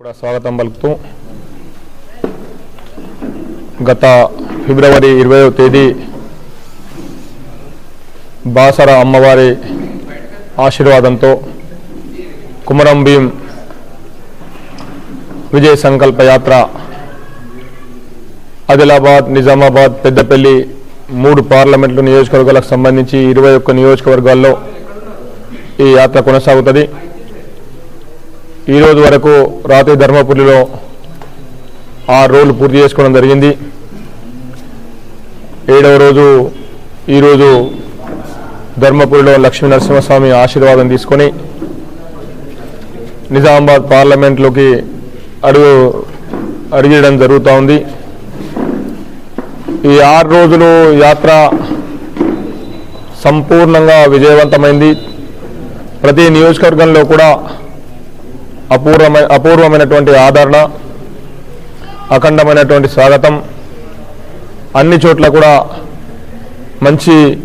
కూడా స్వాగతం పలుకుతూ గత ఫిబ్రవరి ఇరవయో తేదీ బాసర అమ్మవారి ఆశీర్వాదంతో కుమరం భీం విజయ సంకల్ప యాత్ర ఆదిలాబాద్ నిజామాబాద్ పెద్దపల్లి మూడు పార్లమెంట్లు నియోజకవర్గాలకు సంబంధించి ఇరవై ఒక్క నియోజకవర్గాల్లో ఈ యాత్ర కొనసాగుతుంది. ఈ రోజు వరకు రాత్రి ధర్మపురిలో ఆరు రోజులు పూర్తి చేసుకోవడం జరిగింది. ఏడవ రోజు ఈరోజు ధర్మపురిలో లక్ష్మీ నరసింహస్వామి ఆశీర్వాదం తీసుకొని నిజామాబాద్ పార్లమెంట్లోకి అడుగు అడిగేయడం జరుగుతూ ఉంది. ఈ ఆరు రోజులు యాత్ర సంపూర్ణంగా విజయవంతమైంది. ప్రతి నియోజకవర్గంలో కూడా అపూర్వమైన అపూర్వమైనటువంటి ఆదరణ అఖండమైనటువంటి స్వాగతం. అన్ని చోట్ల కూడా మంచి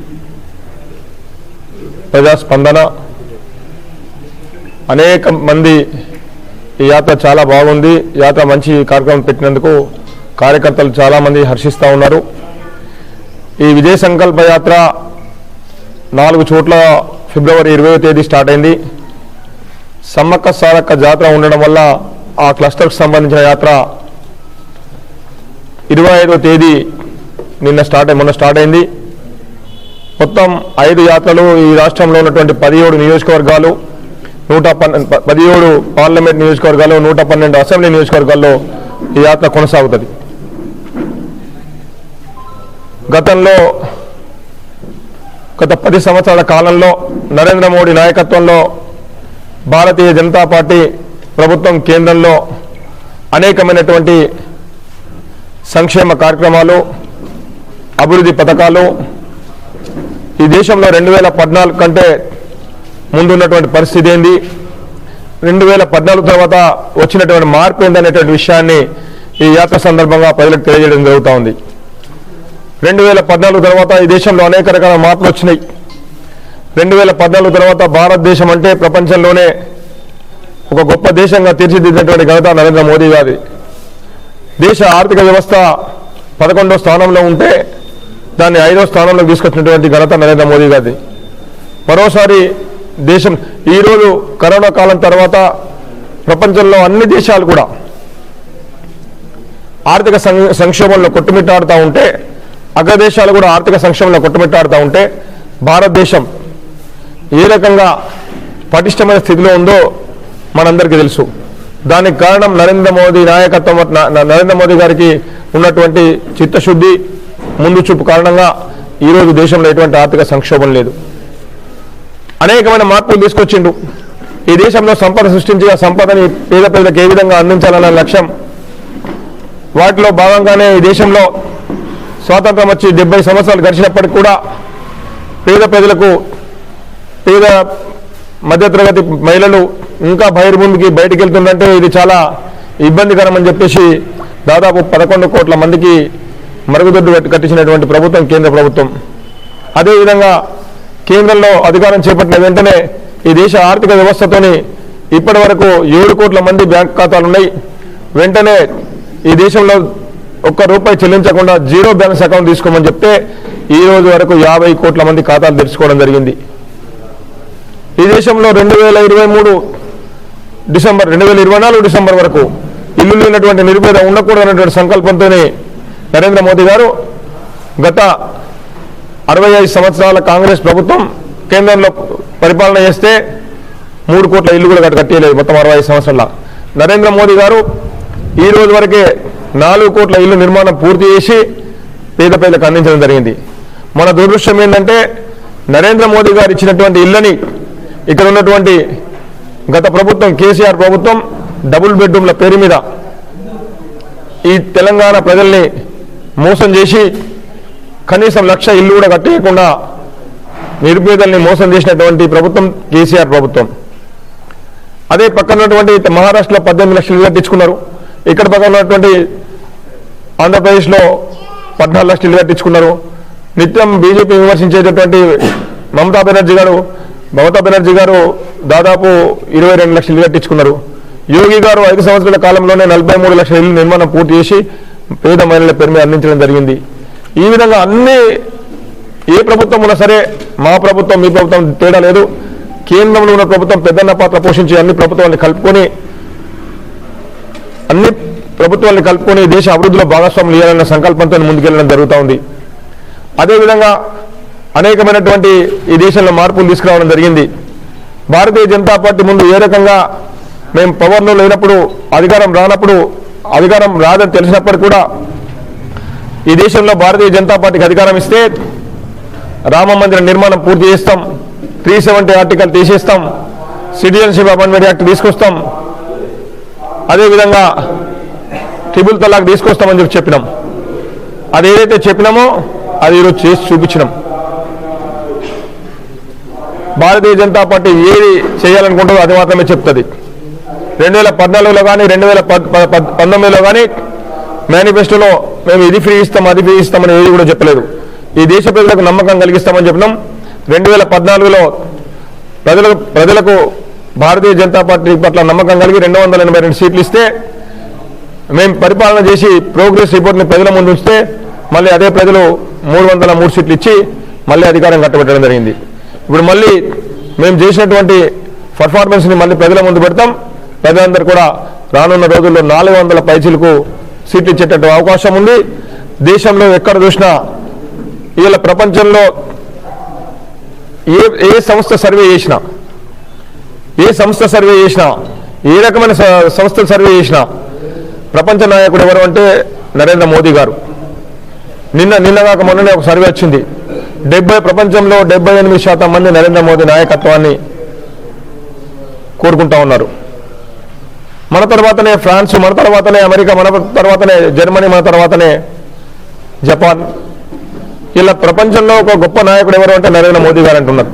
ప్రజాస్పందన. అనేక మంది ఈ యాత్ర చాలా బాగుంది. యాత్ర మంచి కార్యక్రమం పెట్టినందుకు కార్యకర్తలు చాలామంది హర్షిస్తూ ఉన్నారు. ఈ విజయ సంకల్ప యాత్ర నాలుగు చోట్ల ఫిబ్రవరి ఇరవై తేదీ స్టార్ట్ అయింది. సమ్మక్క సారక్క జాతర ఉండడం వల్ల ఆ క్లస్టర్కి సంబంధించిన యాత్ర ఇరవై ఐదో తేదీ నిన్న స్టార్ట్ మొన్న స్టార్ట్ అయింది. మొత్తం ఐదు యాత్రలు ఈ రాష్ట్రంలో ఉన్నటువంటి పదిహేడు నియోజకవర్గాలు నూట పన్నెండు పదిహేడు పార్లమెంట్ నియోజకవర్గాలు నూట పన్నెండు అసెంబ్లీ నియోజకవర్గాల్లో ఈ యాత్ర కొనసాగుతుంది. గతంలో గత పది సంవత్సరాల కాలంలో నరేంద్ర మోడీ నాయకత్వంలో భారతీయ జనతా పార్టీ ప్రభుత్వం కేంద్రంలో అనేకమైనటువంటి సంక్షేమ కార్యక్రమాలు అభివృద్ధి పథకాలు ఈ దేశంలో రెండు వేల పద్నాలుగు కంటే ముందున్నటువంటి పరిస్థితి ఏంది? రెండు వేల పద్నాలుగు తర్వాత వచ్చినటువంటి మార్పు ఏందనేటువంటి విషయాన్ని ఈ యాత్ర సందర్భంగా ప్రజలకు తెలియజేయడం జరుగుతూ ఉంది. రెండు వేల పద్నాలుగు తర్వాత ఈ దేశంలో అనేక రకాల మార్పులు వచ్చినాయి. రెండు వేల పద్నాలుగు తర్వాత భారతదేశం అంటే ప్రపంచంలోనే ఒక గొప్ప దేశంగా తీర్చిదిద్దినటువంటి ఘనత నరేంద్ర మోదీ గారి దేశ ఆర్థిక వ్యవస్థ పదకొండో స్థానంలో ఉంటే దాన్ని ఐదో స్థానంలో తీసుకొచ్చినటువంటి ఘనత నరేంద్ర మోదీ గారిది. మరోసారి దేశం ఈరోజు కరోనా కాలం తర్వాత ప్రపంచంలో అన్ని దేశాలు కూడా ఆర్థిక సం- సంక్షోభంలో కొట్టుమిట్టాడుతూ ఉంటే అగ్రదేశాలు కూడా ఆర్థిక సంక్షోభంలో కొట్టుమిట్టాడుతూ ఉంటే భారతదేశం ఏ రకంగా పటిష్టమైన స్థితిలో ఉందో మనందరికీ తెలుసు. దానికి కారణం నరేంద్ర మోదీ నాయకత్వం నరేంద్ర మోదీ గారికి ఉన్నటువంటి చిత్తశుద్ధి ముందు చూపు కారణంగా ఈరోజు దేశంలో ఎటువంటి ఆర్థిక సంక్షోభం లేదు. అనేకమైన మార్పులు తీసుకొచ్చిండు ఈ దేశంలో సంపద సృష్టించి సంపదని పేద ప్రజలకు ఏ విధంగా అందించాలన్న లక్ష్యం వాటిలో భాగంగానే ఈ దేశంలో స్వాతంత్రం వచ్చి డెబ్బై సంవత్సరాలు గడిచినప్పటికీ కూడా పేద ప్రజలకు పేద మధ్యతరగతి మహిళలు ఇంకా బహిర్భూమికి బయటికి వెళ్తుందంటే ఇది చాలా ఇబ్బందికరం అని చెప్పేసి దాదాపు పదకొండు కోట్ల మందికి మరుగుదొడ్డు కట్టించినటువంటి ప్రభుత్వం కేంద్ర ప్రభుత్వం. అదేవిధంగా కేంద్రంలో అధికారం చేపట్టిన వెంటనే ఈ దేశ ఆర్థిక వ్యవస్థతోని ఇప్పటి వరకు ఏడు కోట్ల మంది బ్యాంక్ ఖాతాలు ఉన్నాయి. వెంటనే ఈ దేశంలో ఒక్క రూపాయి చెల్లించకుండా జీరో బ్యాలెన్స్ అకౌంట్ తీసుకోమని చెప్తే ఈ రోజు వరకు యాభై కోట్ల మంది ఖాతాలు తెరుచుకోవడం జరిగింది. ఈ దేశంలో రెండు వేల ఇరవై మూడు డిసెంబర్ రెండు వేల ఇరవై నాలుగు డిసెంబర్ వరకు ఇల్లు లేనటువంటి నిరుపేద ఉండకూడదనేటువంటి సంకల్పంతోనే నరేంద్ర మోదీ గారు గత అరవై ఐదు సంవత్సరాల కాంగ్రెస్ ప్రభుత్వం కేంద్రంలో పరిపాలన చేస్తే మూడు కోట్ల ఇల్లు కూడా కట్టేయలేదు మొత్తం అరవై ఐదు సంవత్సరాల. నరేంద్ర మోదీ గారు ఈ రోజు వరకే నాలుగు కోట్ల ఇల్లు నిర్మాణం పూర్తి చేసి పేద పేదకు అందించడం జరిగింది. మన దురదృష్టం ఏంటంటే నరేంద్ర మోదీ గారు ఇచ్చినటువంటి ఇళ్ళని ఇక్కడ ఉన్నటువంటి గత ప్రభుత్వం కేసీఆర్ ప్రభుత్వం డబుల్ బెడ్రూమ్ల పేరు మీద ఈ తెలంగాణ ప్రజల్ని మోసం చేసి కనీసం లక్ష ఇల్లు కూడా కట్టేయకుండా నిరుపేదల్ని మోసం చేసినటువంటి ప్రభుత్వం కేసీఆర్ ప్రభుత్వం. అదే పక్కన ఉన్నటువంటి మహారాష్ట్రలో పద్దెనిమిది లక్షలు ఇల్లు కట్టించుకున్నారు. ఇక్కడ పక్కన ఉన్నటువంటి ఆంధ్రప్రదేశ్లో పద్నాలుగు లక్షలు ఇల్లు కట్టించుకున్నారు. నిత్యం బీజేపీ విమర్శించేటటువంటి మమతా బెనర్జీ గారు మమతా బెనర్జీ గారు దాదాపు ఇరవై రెండు లక్షలు ఇల్లు కట్టించుకున్నారు. యోగి గారు ఐదు సంవత్సరాల కాలంలోనే నలభై మూడు లక్షల ఇల్లు నిర్మాణం పూర్తి చేసి పేద మహిళల పేరు అందించడం జరిగింది. ఈ విధంగా అన్ని ఏ ప్రభుత్వం ఉన్నా సరే మా ప్రభుత్వం మీ ప్రభుత్వం తేడా లేదు. కేంద్రంలో ఉన్న ప్రభుత్వం పెద్దన్న పాత్ర పోషించి అన్ని ప్రభుత్వాన్ని కలుపుకొని అన్ని ప్రభుత్వాన్ని కలుపుకొని దేశ అభివృద్ధిలో భాగస్వాములు చేయాలన్న సంకల్పంతో ముందుకెళ్ళడం జరుగుతూ ఉంది. అదేవిధంగా అనేకమైనటువంటి ఈ దేశంలో మార్పులు తీసుకురావడం జరిగింది. భారతీయ జనతా పార్టీ ముందు ఏ రకంగా మేము పవర్లో లేనప్పుడు అధికారం రానప్పుడు అధికారం రాదని తెలిసినప్పటికి కూడా ఈ దేశంలో భారతీయ జనతా పార్టీకి అధికారం ఇస్తే రామ మందిర నిర్మాణం పూర్తి చేస్తాం. త్రీ సెవెంటీ ఆర్టికల్ తీసేస్తాం. సిటిజన్షిప్ అమెండ్మెంట్ యాక్ట్ తీసుకొస్తాం. అదేవిధంగా ట్రిబుల్ తలాక్ తీసుకొస్తామని చెప్పి చెప్పినాం. అది ఏదైతే చెప్పినామో అది ఈరోజు చేసి చూపించినాం. భారతీయ జనతా పార్టీ ఏది చేయాలనుకుంటుందో అది మాత్రమే చెప్తుంది. రెండు వేల పద్నాలుగులో కానీ రెండు వేల పద్ ప- పంతొమ్మిదిలో కానీ మేనిఫెస్టోలో మేము ఇది ఫ్రీ ఇస్తాం అది ఫ్రీ ఇస్తామని ఏది కూడా చెప్పలేదు. ఈ దేశ ప్రజలకు నమ్మకం కలిగిస్తామని చెప్పినాం. రెండు వేల పద్నాలుగులో ప్రజలకు ప్రజలకు భారతీయ జనతా పార్టీ పట్ల నమ్మకం కలిగి రెండు వందల ఎనభై రెండు సీట్లు ఇస్తే మేము పరిపాలన చేసి ప్రోగ్రెస్ రిపోర్ట్ని ప్రజల ముందు ఉంచితే మళ్ళీ అదే ప్రజలు మూడు వందల మూడు సీట్లు ఇచ్చి మళ్ళీ అధికారం కట్టబెట్టడం జరిగింది. ఇప్పుడు మళ్ళీ మేము చేసినటువంటి పర్ఫార్మెన్స్ని మళ్ళీ ప్రజల ముందు పెడతాం. ప్రజలందరూ కూడా రానున్న రోజుల్లో నాలుగు వందల పైచీలకు సీట్లు ఇచ్చేటట్టు అవకాశం ఉంది. దేశంలో ఎక్కడ చూసినా ఇవాళ ప్రపంచంలో ఏ ఏ సంస్థ సర్వే చేసినా ఏ సంస్థ సర్వే చేసినా ఏ రకమైన సంస్థలు సర్వే చేసినా ప్రపంచ నాయకుడు ఎవరు అంటే నరేంద్ర మోదీ గారు. నిన్న నిన్నగాక మొన్ననే ఒక సర్వే వచ్చింది. డెబ్బై ప్రపంచంలో డెబ్బై ఎనిమిది శాతం మంది నరేంద్ర మోదీ నాయకత్వాన్ని కోరుకుంటా ఉన్నారు. మన తర్వాతనే ఫ్రాన్స్ మన తర్వాతనే అమెరికా మన తర్వాతనే జర్మనీ మన తర్వాతనే జపాన్. ఇలా ప్రపంచంలో ఒక గొప్ప నాయకుడు ఎవరు అంటే నరేంద్ర మోదీ గారు అంటున్నారు.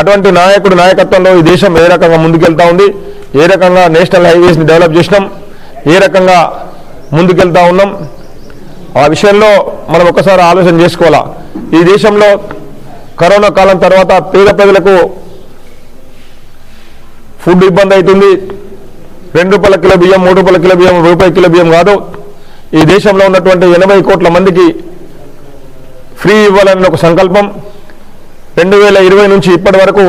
అటువంటి నాయకుడు నాయకత్వంలో ఈ దేశం ఏ రకంగా ముందుకెళ్తా ఉంది ఏ రకంగా నేషనల్ హైవేస్ని డెవలప్ చేసినాం ఏ రకంగా ముందుకెళ్తా ఉన్నాం ఆ విషయంలో మనం ఒకసారి ఆలోచన చేసుకోవాలా? ఈ దేశంలో కరోనా కాలం తర్వాత పేద ప్రజలకు ఫుడ్ ఇబ్బంది అవుతుంది. రెండు రూపాయల కిలో బియ్యం మూడు రూపాయల కిలో బియ్యం రూపాయి కిలో బియ్యం కాదు. ఈ దేశంలో ఉన్నటువంటి ఎనభై కోట్ల మందికి ఫ్రీ ఇవ్వాలని ఒక సంకల్పం. రెండు వేల ఇరవై నుంచి ఇప్పటి వరకు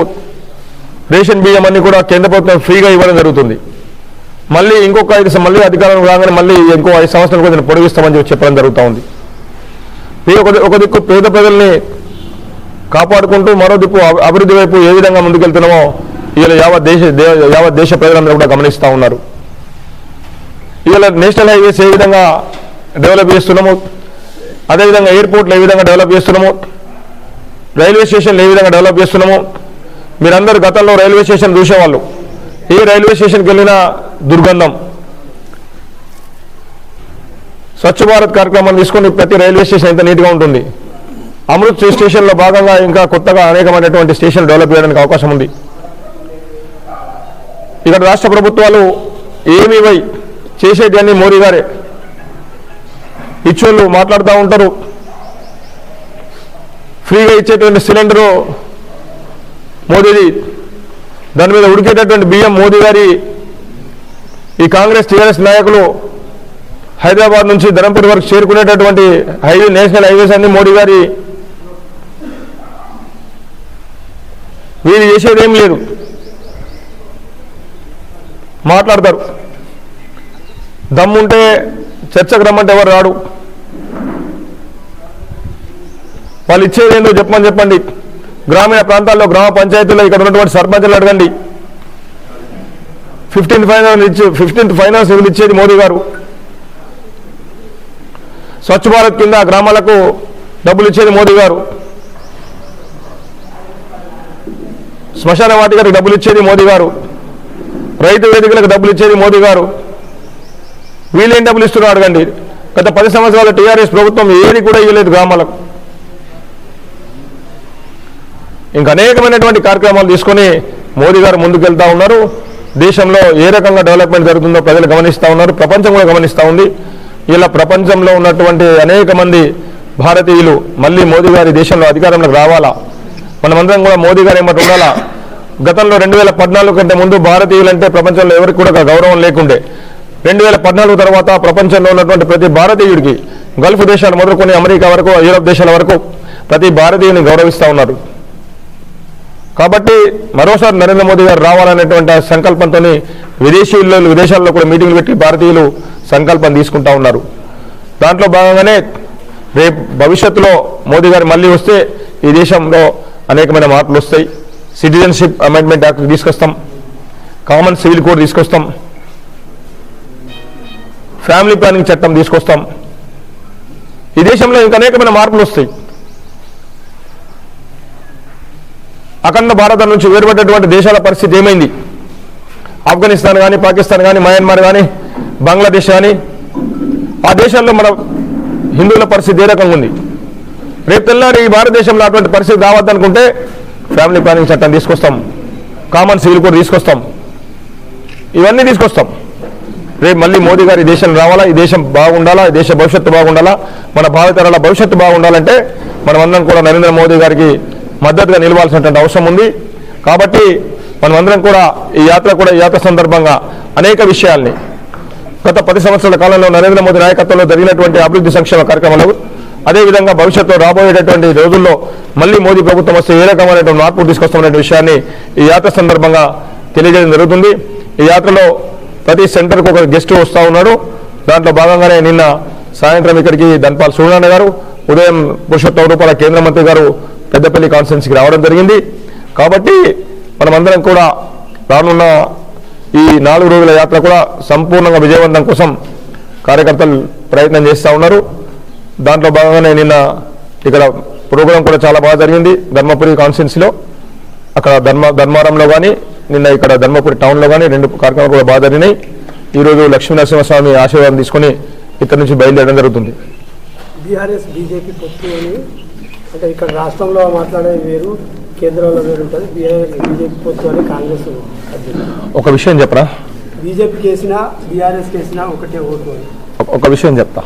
రేషన్ బియ్యం అన్ని కూడా కేంద్ర ప్రభుత్వం ఫ్రీగా ఇవ్వడం జరుగుతుంది. మళ్ళీ ఇంకొక ఐదు మళ్ళీ అధికారం రాగానే మళ్ళీ ఇంకో ఐదు సంవత్సరాలు కూడా పొడిగిస్తామని చెప్పి చెప్పడం జరుగుతూ ఉంది ఈ ఒక దిక్కు పేద ప్రజల్ని కాపాడుకుంటూ మరో దిక్కు అభివృద్ధి వైపు ఏ విధంగా ముందుకెళ్తున్నామో ఇలా యావత్ దేశ యావ యావత్ దేశ ప్రజలందరూ కూడా గమనిస్తూ ఉన్నారు. ఇలా నేషనల్ హైవేస్ ఏ విధంగా డెవలప్ చేస్తున్నాము అదేవిధంగా ఎయిర్పోర్ట్లు ఏ విధంగా డెవలప్ చేస్తున్నాము రైల్వే స్టేషన్లు ఏ విధంగా డెవలప్ చేస్తున్నాము మీరందరూ గతంలో రైల్వే స్టేషన్ చూసేవాళ్ళు. ఏ రైల్వే స్టేషన్కి వెళ్ళినా దుర్గంధం. స్వచ్ఛ భారత్ కార్యక్రమాన్ని తీసుకొని ప్రతి రైల్వే స్టేషన్ ఎంత నీట్గా ఉంటుంది. అమృత్ స్టేషన్లో భాగంగా ఇంకా కొత్తగా అనేకమైనటువంటి స్టేషన్ డెవలప్ చేయడానికి అవకాశం ఉంది. ఇక్కడ రాష్ట్ర ప్రభుత్వాలు ఏమివై ఇవ్వై చేసేటి మోడీ గారే ఇచ్చోళ్ళు మాట్లాడుతూ ఉంటారు. ఫ్రీగా ఇచ్చేటువంటి సిలిండరు మోదీది దాని మీద ఉడికేటటువంటి బియ్యం మోదీ గారి ఈ కాంగ్రెస్ టీఆర్ఎస్ నాయకులు హైదరాబాద్ నుంచి ధరంపూర్ వరకు చేరుకునేటటువంటి హైవే నేషనల్ హైవేస్ అన్ని మోడీ గారి వీరు చేసేది ఏం లేదు. మాట్లాడతారు. దమ్ముంటే చర్చకు రమ్మంటే ఎవరు రాడు? వాళ్ళు ఇచ్చేది ఏందో చెప్పమని చెప్పండి. గ్రామీణ ప్రాంతాల్లో గ్రామ పంచాయతీలో ఇక్కడ ఉన్నటువంటి సర్పంచులు అడగండి. ఫిఫ్టీన్త్ ఫైనాన్స్ ఇచ్చి ఫిఫ్టీన్త్ ఫైనాన్స్ నిధులు ఇచ్చేది మోదీ గారు. స్వచ్ఛ భారత్ కింద గ్రామాలకు డబ్బులు ఇచ్చేది మోదీ గారు. శ్మశాన వాటికలకు డబ్బులు ఇచ్చేది మోదీ గారు. రైతు వేదికలకు డబ్బులు ఇచ్చేది మోదీ గారు. వీళ్ళేం డబ్బులు ఇస్తున్నారు అడగండి. గత పది సంవత్సరాల టీఆర్ఎస్ ప్రభుత్వం ఏది కూడా ఇవ్వలేదు గ్రామాలకు. ఇంకా అనేకమైనటువంటి కార్యక్రమాలు తీసుకొని మోదీ గారు ముందుకెళ్తా ఉన్నారు. దేశంలో ఏ రకంగా డెవలప్మెంట్ జరుగుతుందో ప్రజలు గమనిస్తూ ఉన్నారు. ప్రపంచం కూడా గమనిస్తూ ఉంది. ఇలా ప్రపంచంలో ఉన్నటువంటి అనేక మంది భారతీయులు మళ్ళీ మోదీ గారి దేశంలో అధికారంలోకి రావాలా? మనమందరం కూడా మోదీ గారు ఏమంటే ఉండాలా? గతంలో రెండు వేల పద్నాలుగు కంటే ముందు భారతీయులంటే ప్రపంచంలో ఎవరికి కూడా గౌరవం లేకుండే. రెండు వేల పద్నాలుగు తర్వాత ప్రపంచంలో ఉన్నటువంటి ప్రతి భారతీయుడికి గల్ఫ్ దేశాలు మొదలుకొని అమెరికా వరకు యూరోప్ దేశాల వరకు ప్రతి భారతీయుని గౌరవిస్తూ ఉన్నారు. కాబట్టి మరోసారి నరేంద్ర మోదీ గారు రావాలనేటువంటి సంకల్పంతో విదేశీయుల్లో విదేశాల్లో కూడా మీటింగ్లు పెట్టి భారతీయులు సంకల్పం తీసుకుంటా ఉన్నారు. దాంట్లో భాగంగానే రేపు భవిష్యత్తులో మోదీ గారు మళ్ళీ వస్తే ఈ దేశంలో అనేకమైన మార్పులు వస్తాయి. సిటిజన్షిప్ అమెండ్మెంట్ యాక్ట్ తీసుకొస్తాం. కామన్ సివిల్ కోడ్ తీసుకొస్తాం. ఫ్యామిలీ ప్లానింగ్ చట్టం తీసుకొస్తాం. ఈ దేశంలో ఇంకా అనేకమైన మార్పులు వస్తాయి. అఖండ భారతం నుంచి వేరుపడ్డటువంటి దేశాల పరిస్థితి ఏమైంది? ఆఫ్ఘనిస్తాన్ కానీ పాకిస్తాన్ కానీ మయన్మార్ కానీ బంగ్లాదేశ్ కానీ ఆ దేశాల్లో మన హిందువుల పరిస్థితి ఏ రకంగా ఉంది? రేపు తెల్లారి ఈ భారతదేశంలో అటువంటి పరిస్థితి రావద్దనుకుంటే ఫ్యామిలీ ప్లానింగ్ చట్టం తీసుకొస్తాం. కామన్ సివిల్ కోడ్ తీసుకొస్తాం. ఇవన్నీ తీసుకొస్తాం. రేపు మళ్ళీ మోదీ గారు ఈ దేశం రావాలా? ఈ దేశం బాగుండాలా? ఈ దేశ భవిష్యత్తు బాగుండాలా? మన భావితరాల భవిష్యత్తు బాగుండాలంటే మనమందరం కూడా నరేంద్ర మోదీ గారికి మద్దతుగా నిలవాల్సినటువంటి అవసరం ఉంది. కాబట్టి మనమందరం కూడా ఈ యాత్ర కూడా యాత్ర సందర్భంగా అనేక విషయాల్ని గత పది సంవత్సరాల కాలంలో నరేంద్ర మోదీ నాయకత్వంలో జరిగినటువంటి అభివృద్ధి సంక్షేమ కార్యక్రమాలు అదేవిధంగా భవిష్యత్తులో రాబోయేటటువంటి రోజుల్లో మళ్ళీ మోదీ ప్రభుత్వం వస్తే ఏ రకమైనటువంటి మార్పు తీసుకొస్తామనే విషయాన్ని ఈ యాత్ర సందర్భంగా తెలియజేయడం జరుగుతుంది. ఈ యాత్రలో ప్రతి సెంటర్కు ఒక గెస్ట్ వస్తూ ఉన్నాడు. దాంట్లో భాగంగానే నిన్న సాయంత్రం ఇక్కడికి ధన్పాల్ సూర్యనారాయణ గారు ఉదయం పురుషోత్తమ రూపాయల కేంద్ర మంత్రి గారు పెద్దపల్లి కాన్ఫరెన్స్కి రావడం జరిగింది. కాబట్టి మనమందరం కూడా రానున్న ఈ నాలుగు రోజుల యాత్ర కూడా సంపూర్ణంగా విజయవంతం కోసం కార్యకర్తలు ప్రయత్నం చేస్తూ ఉన్నారు. దాంట్లో భాగంగానే నిన్న ఇక్కడ ప్రోగ్రాం కూడా చాలా బాగా జరిగింది. ధర్మపురి కాన్స్టిట్యున్సీలో అక్కడ ధర్మ ధర్మారంలో కానీ నిన్న ఇక్కడ ధర్మపురి టౌన్లో కానీ రెండు కార్యక్రమాలు కూడా బాగా జరిగినాయి. ఈరోజు లక్ష్మీనరసింహస్వామి ఆశీర్వాదం తీసుకొని ఇక్కడ నుంచి బయలుదేరడం జరుగుతుంది. బీఆర్ఎస్ బీజేపీ పొత్తు అంటే ఇక్కడ రాష్ట్రంలో మాట్లాడేది వేరు కేంద్రంలో వేరు ఉంటుంది. బీఆర్ఎస్ బీజేపీ కాంగ్రెస్ ఒక విషయం చెప్పరా? బీజేపీకి వేసినా బీఆర్ఎస్కి వేసినా ఒకటే ఓటు ఒక విషయం చెప్తా.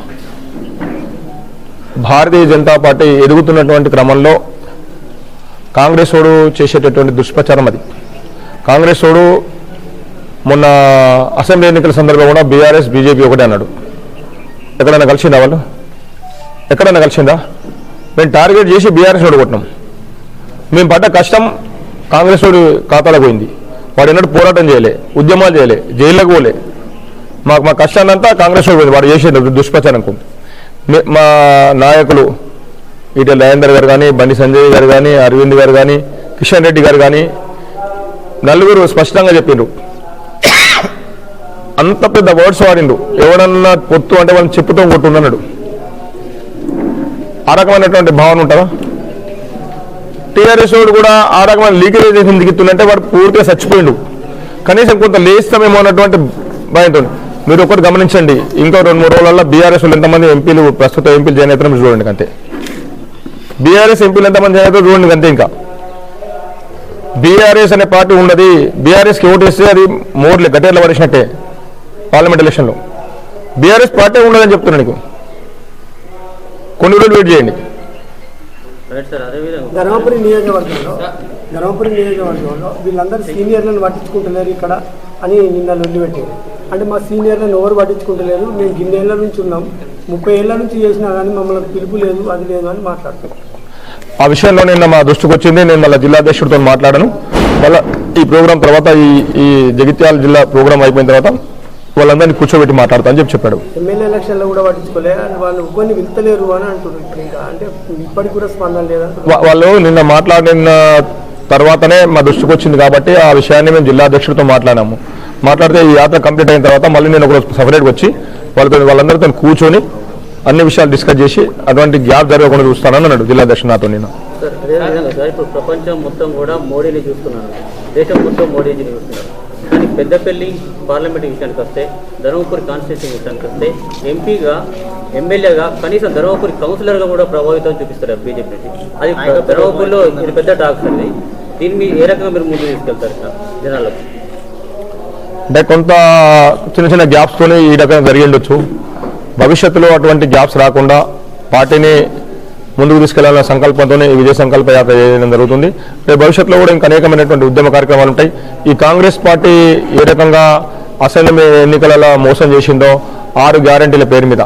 భారతీయ జనతా పార్టీ ఎదుగుతున్నటువంటి క్రమంలో కాంగ్రెస్ వాడు చేసేటటువంటి దుష్ప్రచారం అది. కాంగ్రెస్ వాడు మొన్న అసెంబ్లీ ఎన్నికల సందర్భంగా కూడా బీఆర్ఎస్ బీజేపీ ఒకటే అన్నాడు. ఎక్కడైనా కలిసిందా వాళ్ళు? ఎక్కడైనా కలిసిందా? మేము టార్గెట్ చేసి బీఆర్ఎస్ వాడు మేము పడ్డ కష్టం కాంగ్రెస్ వాడి ఖాతాలో పోయింది. వాడు ఎన్నడూ పోరాటం చేయలే ఉద్యమాలు చేయలే జైల్లోకి పోలే. మాకు మా కష్టాన్నంతా కాంగ్రెస్ వాడు వాడు చేసే దుష్ప్రచారం మా నాయకులు ఇటు లయేందర్ గారు కానీ బండి సంజయ్ గారు కానీ అరవింద్ గారు కానీ కిషన్ రెడ్డి గారు కానీ నలుగురు స్పష్టంగా చెప్పిండ్రు. అంత పెద్ద వర్డ్స్ వాడిండు ఎవడన్నా పొత్తు అంటే వాళ్ళని చెప్పుతో కొట్టున్నాడు. ఆ రకమైనటువంటి భావన ఉంటుందా? టీఆర్ఎస్ వాడు కూడా ఆ రకమైన లీకేజ్ చేసి దిగుతుందంటే వాడు పూర్తిగా చచ్చిపోయిండు. కనీసం కొంత లేస్తామేమో అన్నటువంటి భయంతో మీరు ఒకటి గమనించండి ఇంకో రెండు మూడు రోజులలో బీఆర్ఎస్ వాళ్ళు ఎంతమంది ఎంపీలు ప్రస్తుత ఎంపీలు జాయిన్ అవుతారో చూడండి అంతే. బీఆర్ఎస్ ఎంపీలు ఎంతమంది జాయిన్ అవుతారో చూడండి అంతే ఇంకా. బీఆర్ఎస్ అనే పార్టీ ఉన్నది బీఆర్ఎస్కి ఓటు వేస్తే అది మోర్లే గట్టేర్ల పడేసినట్టే పార్లమెంట్ ఎలక్షన్లో. బీఆర్ఎస్ పార్టీ ఉండదని చెప్తున్నాను నీకు. కొన్ని రోజులు వెయిట్ చేయండి. రైట్ సార్ అదేవిధంగా ధర్మపురి నియోజకవర్గంలో ధర్మపురి నియోజకవర్గంలో వీళ్ళందరూ సీనియర్లను పట్టించుకుంటలేరు ఇక్కడ అని నిన్న లొల్లి పెట్టారు. అంటే మా సీనియర్లను ఎవరు పట్టించుకుంటలేరు? మేము గిన్నెళ్ళ నుంచి ఉన్నాం. ముప్పై ఏళ్ళ నుంచి చేసినా కానీ మమ్మల్ని పిలుపు లేదు అది లేదు అని మాట్లాడుతున్నాం. ఆ విషయంలో నిన్న మా దృష్టికి వచ్చింది నేను మళ్ళీ జిల్లా అధ్యక్షుడితో మాట్లాడాను. మళ్ళీ ఈ ప్రోగ్రాం తర్వాత ఈ ఈ జగిత్యాల జిల్లా ప్రోగ్రాం అయిపోయిన తర్వాత వాళ్ళందరినీ కూర్చోబెట్టి మాట్లాడతా అని చెప్పి చెప్పాడు. ఎమ్మెల్యే ఎలక్షన్లో కూడా పట్టించుకోలే. వాళ్ళు కొన్ని వెళ్తలేరు అని అంటున్నారు అంటే ఇప్పటికి కూడా స్పందన వా- వాళ్ళు నిన్న మాట్లాడిన తర్వాతనే మా దృష్టికి వచ్చింది కాబట్టి ఆ విషయాన్ని మేము జిల్లా అధ్యక్షుడితో మాట్లాడాము. మాట్లాడితే ఈ యాత్ర కంప్లీట్ అయిన తర్వాత మళ్ళీ నేను ఒకరోజు సపరేట్గా వచ్చి వాళ్ళతో వాళ్ళందరితో కూర్చొని అన్ని విషయాలు డిస్కస్ చేసి అటువంటి గ్యాప్ జరగకుండా చూస్తానని అన్నాడు జిల్లా అధ్యక్షుడు నాతో ఇప్పుడు ప్రపంచం మొత్తం కూడా మోడీని చూస్తున్నారు. దేశం మొత్తం మోడీని చూస్తున్నారు. కానీ పెద్దపల్లి పార్లమెంట్ విషయానికి వస్తే ధర్మపురి కాన్స్టిట్యూన్సీ విషయానికి వస్తే ఎంపీగా ఎమ్మెల్యేగా కనీసం ధర్మపురి కౌన్సిలర్గా కూడా ప్రభావితం చూపిస్తారు బీజేపీ నుంచి. అది ధర్మపురిలో ఇది పెద్ద టాక్స్ అండి. దీన్ని మీరు ఏ రకంగా మీరు ముందుకు తీసుకెళ్తారు జనాలకు అంటే కొంత చిన్న చిన్న గ్యాప్స్తోనే ఈ రకంగా జరిగి ఉండొచ్చు. భవిష్యత్తులో అటువంటి గ్యాప్స్ రాకుండా పార్టీని ముందుకు తీసుకెళ్ళాలన్న సంకల్పంతోనే ఈ విజయ సంకల్ప యాత్ర చేయడం జరుగుతుంది. రేపు భవిష్యత్తులో కూడా ఇంకా అనేకమైనటువంటి ఉద్యమ కార్యక్రమాలు ఉంటాయి. ఈ కాంగ్రెస్ పార్టీ ఏ రకంగా అసెంబ్లీ ఎన్నికలలో మోసం చేసిందో ఆరు గ్యారంటీల పేరు మీద.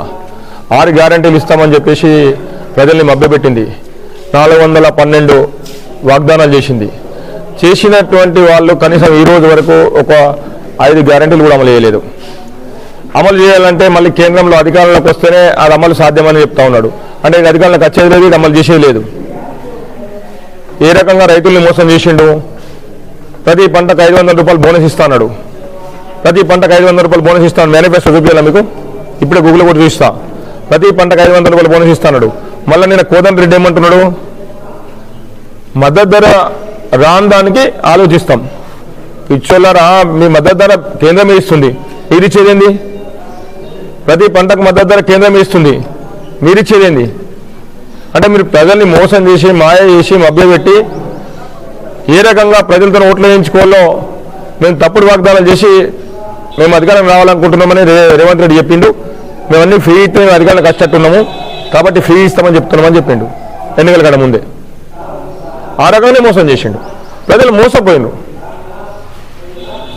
ఆరు గ్యారంటీలు ఇస్తామని చెప్పేసి ప్రజల్ని మభ్యపెట్టింది. నాలుగు వందల పన్నెండు వాగ్దానాలు చేసింది. చేసినటువంటి వాళ్ళు కనీసం ఈ రోజు వరకు ఒక ఐదు గ్యారంటీలు కూడా అమలు చేయలేదు. అమలు చేయాలంటే మళ్ళీ కేంద్రంలో అధికారంలోకి వస్తేనే అది అమలు సాధ్యమని చెప్తా ఉన్నాడు. అంటే ఇది అధికారంలోకి వచ్చేది లేదు ఇది అమలు చేసేది లేదు. ఏ రకంగా రైతుల్ని మోసం చేసిండు? ప్రతి పంటకు ఐదు వందల రూపాయలు బోనస్ ఇస్తాడు ప్రతి పంటకు ఐదు వందల రూపాయలు బోనస్ ఇస్తాను మేనిఫెస్టో చూపించాలా మీకు? ఇప్పుడే గూగుల్ కూడా చూస్తా ప్రతి పంటకు ఐదు వందల రూపాయలు బోనస్ ఇస్తాడు మళ్ళీ నేను కోదండ రెడ్డి ఏమంటున్నాడు? మద్దతు ధర రాని దానికి ఆలోచిస్తాం. పిచ్చోళ్ళరా మీ మద్దతు ధర కేంద్రమే ఇస్తుంది. ఇది ఇచ్చేదేంది ప్రతి పంటకు మద్దతు ధర కేంద్రమే ఇస్తుంది. మీరు ఇచ్చేదేంది అంటే మీరు ప్రజల్ని మోసం చేసి మాయ చేసి మభ్యపెట్టి ఏ రకంగా ప్రజలతో ఓట్లు వేయించుకోవాలో మేము తప్పుడు వాగ్దానాలు చేసి మేము అధికారం రావాలనుకుంటున్నామని రేవంత్ రెడ్డి చెప్పిండు. మేమన్నీ ఫ్రీ ఇస్తే మేము అధికారులకు కష్టట్టున్నాము కాబట్టి ఫ్రీ ఇస్తామని చెప్తున్నామని చెప్పిండు. ఎన్నికల కన్నా ముందే. ఆ రకంగానే మోసం చేసిండు. ప్రజలు మోసపోయిండు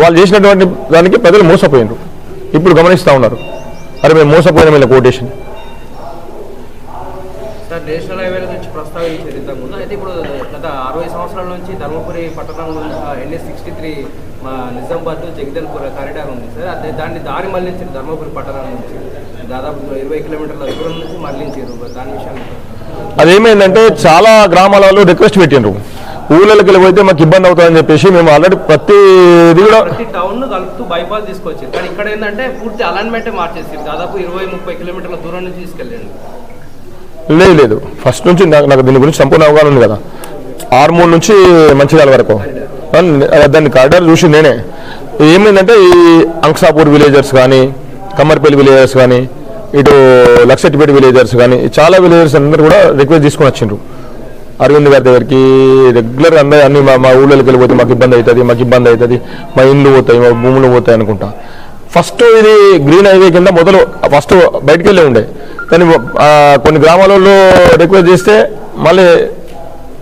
వాళ్ళు చేసినటువంటి దానికి ప్రజలు మోసపోయిండ్రు. ఇప్పుడు గమనిస్తూ ఉన్నారు. అరే మేము మోసపోయినాం ఇలా కోటేషన్. నేషనల్ హైవేల నుంచి ప్రస్తావించారు ఇంతకుముందు అయితే ఇప్పుడు గత అరవై సంవత్సరాల నుంచి ధర్మపురి పట్టణం ఎన్ఎస్ సిక్స్టీ త్రీ మా నిజామాబాద్ జగదల్పూర్ కారిడార్ ఉంది సార్. అదే దాన్ని దారి మళ్ళించారు ధర్మపురి పట్టణం నుంచి. దాదాపు ఇరవై కిలోమీటర్ల దూరం నుంచి మళ్ళించారు దాని విషయాన్ని. అదేమైందంటే చాలా గ్రామాల వాళ్ళు రిక్వెస్ట్ పెట్టిండ్రు. ఊళ్ళకి వెళ్ళిపోతే మాకు ఇబ్బంది అవుతుందని చెప్పేసి మేము ఆల్రెడీ ప్రతిది కూడా ప్రతి టౌన్ను కలుపుతూ బైపాస్ తీసుకొచ్చారు. కానీ ఇక్కడ ఏంటంటే పూర్తి అలైన్మెంట్ మార్చేసారు దాదాపు ఇరవై ముప్పై కిలోమీటర్ల దూరం నుంచి తీసుకెళ్ళండి లేదు లేదు. ఫస్ట్ నుంచి నాకు నాకు దీని గురించి సంపూర్ణ అవగాహన ఉంది కదా. ఆరు మూడు నుంచి మంచిర్యాల వరకు. దాన్ని కార్డర్ చూసి నేనే. ఏమైందంటే ఈ అంక్సాపూర్ విలేజర్స్ కానీ కమ్మర్పల్లి విలేజర్స్ కానీ ఇటు లక్షటిపేట విలేజర్స్ కానీ చాలా విలేజర్స్ అందరూ కూడా రిక్వెస్ట్ తీసుకొని వచ్చిండ్రు. అరవింద్ గారి దగ్గరికి రెగ్యులర్ అందరూ అన్ని మా మా ఊళ్ళోకి వెళ్ళిపోతే మాకు ఇబ్బంది అవుతుంది మాకు ఇబ్బంది అవుతుంది మా ఇండ్లు పోతాయి మా భూములు పోతాయి అనుకుంటా. ఫస్ట్ ఇది గ్రీన్ హైవే కింద మొదలు ఫస్ట్ బయటికి వెళ్ళి ఉండే. కానీ కొన్ని గ్రామాలలో రిక్వెస్ట్ చేస్తే మళ్ళీ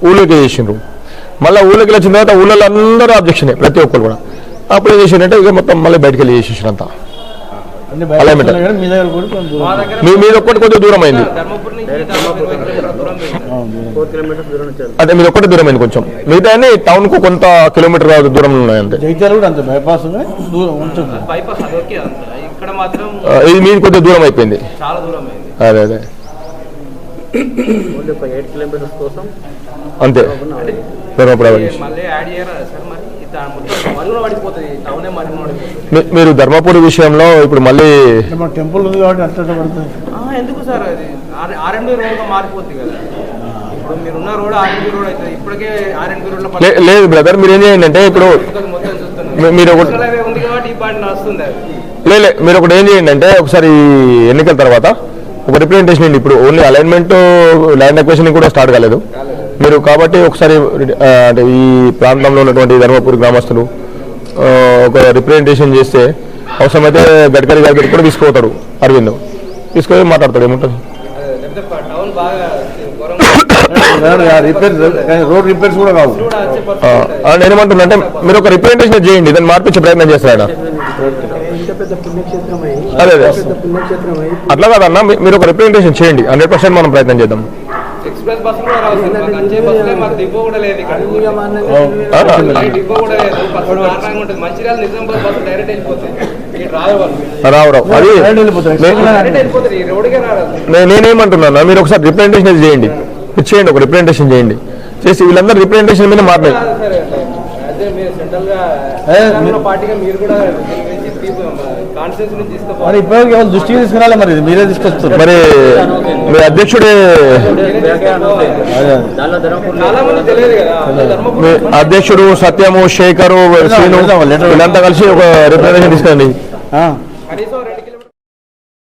ఊళ్ళోకి చేసిండ్రు మళ్ళీ ఊళ్ళోకి వచ్చిన తర్వాత ఊళ్ళో అందరూ అబ్జెక్షన్ ప్రతి ఒక్కరు కూడా అప్పుడు ఏం చేసిండంటే ఇక మొత్తం మళ్ళీ బయటికి వెళ్ళి. మీ కొంచెం. దగ్గర మీ మీద ఒక్కటి కొద్దిగా దూరం అయింది అంటే మీద ఒక్కటి దూరం అయింది కొంచెం. మిగతా అన్ని టౌన్కు కొంత కిలోమీటర్ దూరం ఉన్నాయి అంతే జగిత్యాల కూడా అంతే బైపాస్ ఉంది, దూరం ఉంటుంది. బైపాస్ అది ఓకే అంత. ఇక్కడ మాత్రం ఆ, ఇది మీది కొద్దిగా దూరం అయిపోయింది. చాలా దూరం అయింది. అదే అదే. ఓన్లీ ఒక ఎయిట్ కిలోమీటర్స్ కోసం అంతే. మరి? మీరు ధర్మపురి విషయంలో ఇప్పుడు మళ్ళీ టెంపుల్ ఉంది కాబట్టి ఎందుకు సార్ అది? మారిపోతుంది కదా. లేదు బ్రదర్ మీరు ఏం చేయండి అంటే ఇప్పుడు మీరు ఒక- నేషనల్ హైవే ఉంది కాబట్టి ఈ బండి నడుస్తుంది అది. లే లే, మీరు ఒకటి ఏం చేయండి అంటే ఒకసారి ఎన్నికల తర్వాత ఒక రిప్రజెంటేషన్ ఇవ్వండి. ఇప్పుడు ఓన్లీ అలైన్మెంట్ ల్యాండ్ అక్వేషన్ కూడా స్టార్ట్ కాలేదు. మీరు కాబట్టి ఒకసారి అంటే ఈ ప్రాంతంలో ఉన్నటువంటి ధర్మపురి గ్రామస్తులు ఒక రిప్రజెంటేషన్ చేస్తే అవసరమైతే గడ్కరీ గారికి కూడా తీసుకుపోతాడు అరవింద్. తీసుకొని మాట్లాడతాడు ఏముంటుంది లేకపోతే టౌన్ బాగా ఘోరంగా రిపేర్ రోడ్ రిపేర్స్ కూడా కావు కూడా వచ్చే ఆ, పరిస్థితి ఆ, నేను ఏమంటున్నా అంటే మీరు ఒక రిప్రజెంటేషన్ చేయండి దాన్ని మార్పించే ప్రయత్నం చేస్తాడు అదే, అట్లా కాదన్నా మీరు ఒక రిప్రజెంటేషన్ చేయండి హండ్రెడ్ పర్సెంట్ మనం ప్రయత్నం చేద్దాం. ఎక్స్ప్రెస్ బస్సులు కూడా రావు సార్. మాకు వచ్చే బస్సులే మాకు డిపో కూడా లేదు ఇక్కడ. ఇక మా అన్నకి ఆ, ఈ డిపో కూడా లేదు బస్సు దారుణంగా ఉంటుంది. మంచిర్యాల నిజామాబాద్ బస్సు డైరెక్ట్ వెళ్ళిపోతాయి ఇక్కడ రాదు వాళ్ళు రావు రావు. అది వెళ్ళిపోతారు నే- డైరెక్ట్ వెళ్ళిపోతారు ఈ రోడ్డుకే రాదు. నే- నేనేమంటున్నాను మీరు ఒకసారి రిప్రజెంటేషన్ చేయండి. చేయండి ఒక రిప్రజెంటేషన్ చేయండి. చేసి వీళ్ళందరూ రిప్రజెంటేషన్ మీద మాట్లాడి కాదు సార్ అదే మీరు ఇప్పటివరకు ఎవరు దృష్టికి తీసుకురాలి మరి మీరే తీసుకొస్తారు మరి మీ అధ్యక్షుడే అధ్యక్షుడు సత్యము శేఖరు శ్రీను వీళ్ళంతా కలిసి ఒక రిప్రజెంటేషన్ తీసుకోండి ఆ. కనీసం రెండు